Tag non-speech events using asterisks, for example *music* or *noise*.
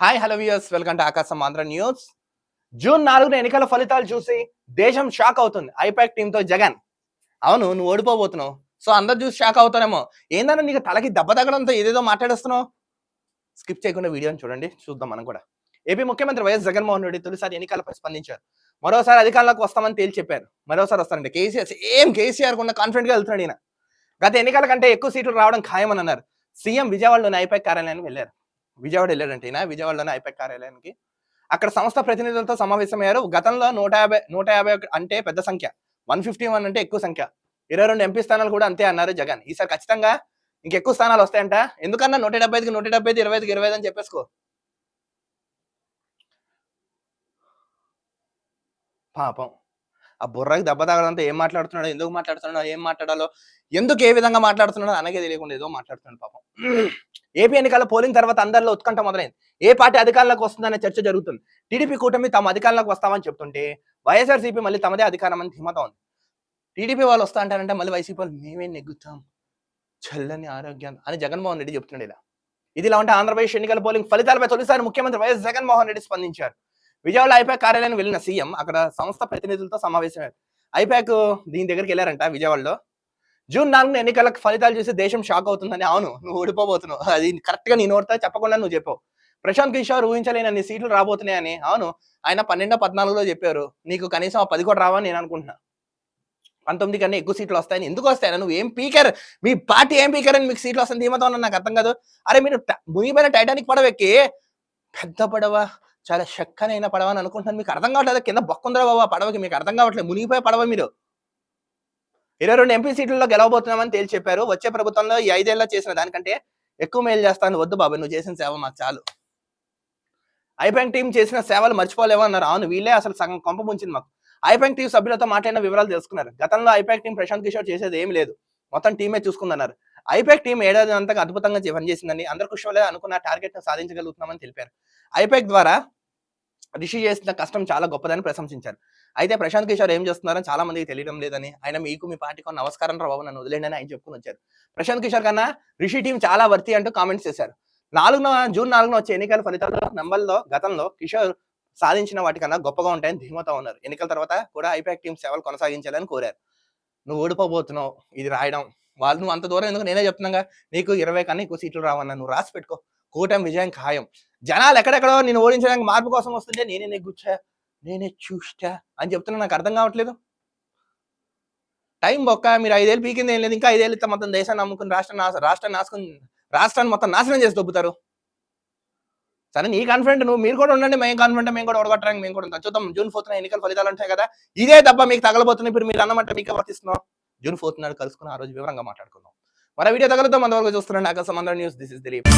Hi hello viewers welcome to Aakasam Andhra news June నాలుగున ఎన్నికల ఫలితాలు చూసి దేశం షాక్ అవుతుంది. ఐపాక్ టీమ్తో జగన్. అవును నువ్వు ఓడిపోబోతున్నావు. సో అందరు చూసి షాక్ అవుతారేమో. ఏందన్నా నీకు తలకి దెబ్బ తగ్గడంతో ఏదేదో మాట్లాడేస్తున్నావు? స్కిప్ చేయకుండా వీడియోని చూడండి. చూద్దాం మనం కూడా. ఏపీ ముఖ్యమంత్రి వైఎస్ జగన్మోహన్ రెడ్డి తొలిసారి ఎన్నికలపై స్పందించారు మరోసారి అధికారంలోకి వస్తామని తేల్చి చెప్పారు. మరోసారి వస్తారంటే. కేసీఆర్ సేమ్ కేసీఆర్ ఉన్న కాన్ఫిడెంట్గా వెళ్తున్నాడు ఈయన. గత ఎన్నికల కంటే ఎక్కువ సీట్లు రావడం ఖాయమని అన్నారు. సీఎం విజయవాడలోని ఐపాక్ కార్యాలయానికి వెళ్ళారు. విజయవాడ వెళ్ళాడంటే ఈయన విజయవాడలోని ఐపెక్ కార్యాలయానికి. అక్కడ సంస్థ ప్రతినిధులతో సమావేశమయ్యారు. గతంలో నూట యాభై నూట యాభై ఒక- అంటే పెద్ద సంఖ్య. వన్ ఫిఫ్టీ వన్ అంటే ఎక్కువ సంఖ్య. ఇరవై రెండు ఎంపీ స్థానాలు కూడా అంతే అన్నారు జగన్. ఈసారి ఖచ్చితంగా ఇంకెక్కువ స్థానాలు వస్తాయంట. ఎందుకన్నా నూట డెబ్బై ఐదుకి నూట డెబ్బై ఐదు ఇరవై ఐదుకి ఇరవై ఐదు అని చెప్పేసుకో. పాపం. ఆ బుర్రకి దెబ్బ తగలంతా ఏం మాట్లాడుతున్నాడో ఎందుకు మాట్లాడుతున్నాడో ఏం మాట్లాడాలో ఎందుకు ఏ విధంగా మాట్లాడుతున్నాడో అనగే తెలియకుండా ఏదో మాట్లాడుతున్నాడు పాపం. *clears throat* ఏపీ ఎన్నికల పోలింగ్ తర్వాత అందరిలో ఉత్కంఠ మొదలైంది. ఏ పార్టీ అధికారంలోకి వస్తుందనే చర్చ జరుగుతుంది. టీడీపీ కూటమి తమ అధికారంలోకి వస్తామని చెప్తుంటే వైఎస్ఆర్సీపీ మళ్ళీ తమదే అధికారం అని ధీమత ఉంది. టీడీపీ వాళ్ళు వస్తా అంటారంటే మళ్ళీ వైసీపీ వాళ్ళు మేమే నెగ్గుతాం. చల్లని ఆరోగ్యం అని జగన్మోహన్ రెడ్డి చెప్తున్నాడు ఇలా ఇదిలా ఉంటే ఆంధ్రప్రదేశ్ ఎన్నికల పోలింగ్ ఫలితాలపై తొలిసారి ముఖ్యమంత్రి వైఎస్ జగన్మోహన్ రెడ్డి స్పందించారు. విజయవాడ ఐపాక్ కార్యాలయానికి వెళ్ళిన సీఎం అక్కడ సంస్థ ప్రతినిధులతో సమావేశమయ్యారు ఐపాక్ దీని దగ్గరికి వెళ్ళారంట విజయవాడలో. జూన్ నాలుగున ఎన్నికల ఫలితాలు చూసి దేశం షాక్ అవుతుందని అవును నువ్వు ఓడిపోబోతున్నావు. అది కరెక్ట్గా ఓడితే చెప్పకుండా నువ్వు చెప్పావు. ప్రశాంత్ కిషోర్ ఊహించలేని అన్ని సీట్లు రాబోతున్నాయని అవును ఆయన పన్నెండో పద్నాలుగులో చెప్పారు. నీకు కనీసం ఆ పది కూడా రావని నేను అనుకుంటున్నా. పంతొమ్మిది కన్నా ఎక్కువ సీట్లు వస్తాయని. ఎందుకు వస్తాయని? నువ్వు ఏం పీకర్? మీ పార్టీ ఏం పీకర్ అని మీకు సీట్లు వస్తాయని ధీమతో నాకు అర్థం కాదు. అరే మీరు ట- మునిగిపోయిన టైటానిక్ పడవ ఎక్కి పెద్ద పడవ చాలా షక్కనైన పడవ అని అనుకుంటున్నాను. మీకు అర్థం కావట్లేదు? కింద బొక్కుందరా బాబా పడవకి మీకు అర్థం కావట్లేదు. మునిగిపోయే పడవ మీరు. ఇరవై రెండు ఎంపీ సీట్లలో గెలవబోతున్నామని తేల్చి చెప్పారు. వచ్చే ప్రభుత్వంలో ఈ ఐదేళ్ళలో చేసిన దానికంటే ఎక్కువ మేలు చేస్తాను. వద్దు బాబు నువ్వు చేసిన సేవ మాకు చాలు. ఐపాంక్ టీం చేసిన సేవలు మర్చిపోలేవు అన్నారు. అవును వీళ్ళే అసలు సగం కొంప ముంచింది మాకు. ఐపాంక్ టీం సభ్యులతో మాట్లాడిన వివరాలు తెలుసుకున్నారు. గతంలో ఐపాక్ టీం ప్రశాంత్ కిషోర్ చేసేది ఏం లేదు. మొత్తం టీమే చూసుకుందన్నారు. ఐపాక్ టీం ఏడాది అంతగా అద్భుతంగా చే- పనిచేసిందని అందరు కుషోలే అనుకున్న టార్గెట్ సాధించగలుగుతున్నామని తెలిపారు. ఐపాక్ ద్వారా రిషి చేసిన కష్టం చాలా గొప్పదని ప్రశంసించారు. అయితే ప్రశాంత్ కిషోర్ ఏం చేస్తున్నారో చాలా మందికి తెలియడం లేదని ఆయన మీకు మీ పార్టీకి నమస్కారం రావు నన్ను వదిలేండి అని ఆయన చెప్పుకుని వచ్చారు. ప్రశాంత్ కిషోర్ కన్నా రిషి టీం చాలా వర్తి అంటూ కామెంట్స్ చేశారు. నాలుగున జూన్ నాలుగున వచ్చే ఎన్నికల ఫలితాల్లో నంబర్లో గతంలో కిషోర్ సాధించిన వాటికన్నా గొప్పగా ఉంటాయని ధీమతో ఉన్నారు ఎన్నికల తర్వాత కూడా ఐపాక్ టీం సేవలు కొనసాగించాలని కోరారు. నువ్వు ఓడిపోబోతున్నావు. ఇది రాయడం వాళ్ళు నువ్వు అంత దూరం ఎందుకు? నేనే చెప్తున్నాగా. నీకు ఇరవై కన్నా ఎక్కువ సీట్లు రావన్నా నువ్వు రాసి పెట్టుకో. కూటమి విజయం ఖాయం. జనాలు ఎక్కడెక్కడో నేను ఓడించడానికి మార్పు కోసం వస్తుంటే నేనే నెగ్గుచ్చా నేనే చూస్తా అని చెప్తున్నా. నాకు అర్థం కావట్లేదు. టైం బొక్క. మీరు ఐదేళ్ళు పీకింది ఏం లేదు. ఇంకా ఐదేళ్ళు మొత్తం దేశాన్ని నమ్ముకుని రాష్ట్రం నాశ రాష్ట్రాన్ని నాశకుని రాష్ట్రాన్ని మొత్తం నాశనం చేసి దొబ్బుతారు. సరే నీ కాన్ఫిడెంట్ నువ్వు. మీరు కూడా ఉండండి. మేము కాన్ఫిడెంట్ మేము కూడా ఓడగొట్టడానికి మేము కూడా చూద్దాం. జూన్ ఫోర్త్ ఎన్నికల ఫలితాలు ఉంటాయి కదా. ఇదే దెబ్బ మీకు తగలబోతున్నాయి. ఇప్పుడు మీరు అన్నమాట మీకే వర్తిస్తున్నాం. జూన్ ఫోర్త్ నాడు కలుసుకుని ఆ రోజు వివరంగా మాట్లాడుకుందాం. మన వీడియో తగలుద్దాం. అంతవరకు చూస్తున్నాను ఆకాశం అందరూ న్యూస్. This is Dilip.